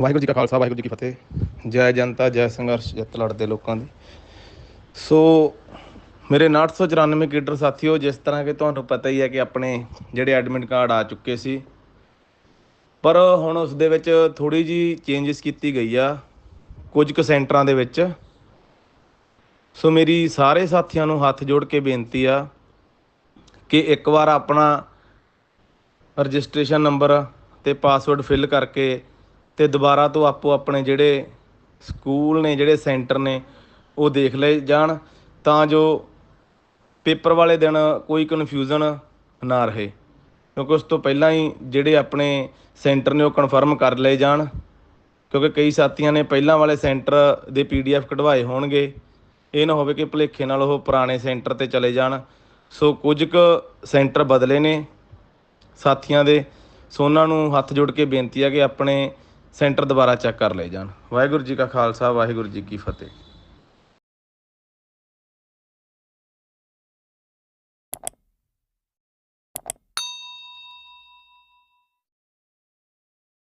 ਵਾਹਿਗੁਰੂ ਜੀ ਕਾ ਖਾਲਸਾ, ਵਾਹਿਗੁਰੂ ਜੀ ਕੀ ਫਤਿਹ। ਜੈ ਜਨਤਾ, ਜੈ ਸੰਘਰਸ਼ ਜਿੱਤ ਲੜਦੇ ਲੋਕਾਂ ਦੀ। ਸੋ, ਮੇਰੇ 994 ਕੇਡਰ ਸਾਥੀਓ, ਜਿਸ ਤਰ੍ਹਾਂ ਕਿ ਤੁਹਾਨੂੰ ਪਤਾ ਹੀ ਹੈ ਕਿ ਆਪਣੇ ਜਿਹੜੇ ਐਡਮਿਟ ਕਾਰਡ ਆ ਚੁੱਕੇ ਸੀ, ਪਰ ਹੁਣ ਉਸ ਦੇ ਵਿੱਚ ਥੋੜੀ ਜੀ ਚੇਂਜਸ ਕੀਤੀ ਗਈ ਆ, ਕੁਝ ਕੁ ਸੈਂਟਰਾਂ ਦੇ ਵਿੱਚ। ਸੋ, ਮੇਰੀ ਸਾਰੇ ਸਾਥੀਆਂ ਨੂੰ ਹੱਥ ਜੋੜ ਕੇ ਬੇਨਤੀ ਆ ਕਿ ਇੱਕ ਵਾਰ ਆਪਣਾ ਰਜਿਸਟ੍ਰੇਸ਼ਨ ਨੰਬਰ ਤੇ ਪਾਸਵਰਡ ਫਿਲ ਕਰਕੇ ਅਤੇ ਦੁਬਾਰਾ ਤੋਂ ਆਪੋ ਆਪਣੇ ਜਿਹੜੇ ਸਕੂਲ ਨੇ, ਜਿਹੜੇ ਸੈਂਟਰ ਨੇ, ਉਹ ਦੇਖ ਲਏ ਜਾਣ ਤਾਂ ਜੋ ਪੇਪਰ ਵਾਲੇ ਦਿਨ ਕੋਈ ਕਨਫਿਊਜ਼ਨ ਨਾ ਰਹੇ। ਕਿਉਂਕਿ ਉਸ ਤੋਂ ਪਹਿਲਾਂ ਹੀ ਜਿਹੜੇ ਆਪਣੇ ਸੈਂਟਰ ਨੇ, ਉਹ ਕਨਫਰਮ ਕਰ ਲਏ ਜਾਣ। ਕਿਉਂਕਿ ਕਈ ਸਾਥੀਆਂ ਨੇ ਪਹਿਲਾਂ ਵਾਲੇ ਸੈਂਟਰ ਦੇ ਪੀਡੀਐਫ ਕਢਵਾਏ ਹੋਣਗੇ। ਇਹ ਨਾ ਹੋਵੇ ਕਿ ਭੁਲੇਖੇ ਨਾਲ ਉਹ ਪੁਰਾਣੇ ਸੈਂਟਰ ਤੇ ਚਲੇ ਜਾਣ। ਸੋ ਕੁਝ ਕੁ ਸੈਂਟਰ ਬਦਲੇ ਨੇ ਸਾਥੀਆਂ ਦੇ। ਸੋ ਉਹਨਾਂ ਨੂੰ ਹੱਥ ਜੋੜ ਕੇ ਬੇਨਤੀ ਹੈ ਕਿ ਆਪਣੇ ਸੈਂਟਰ ਦੁਬਾਰਾ ਚੈੱਕ ਕਰ ਲਏ ਜਾਣ। ਵਾਹਿਗੁਰੂ ਜੀ ਕਾ ਖਾਲਸਾ ਵਾਹਿਗੁਰੂ ਜੀ ਕੀ ਫਤਿਹ।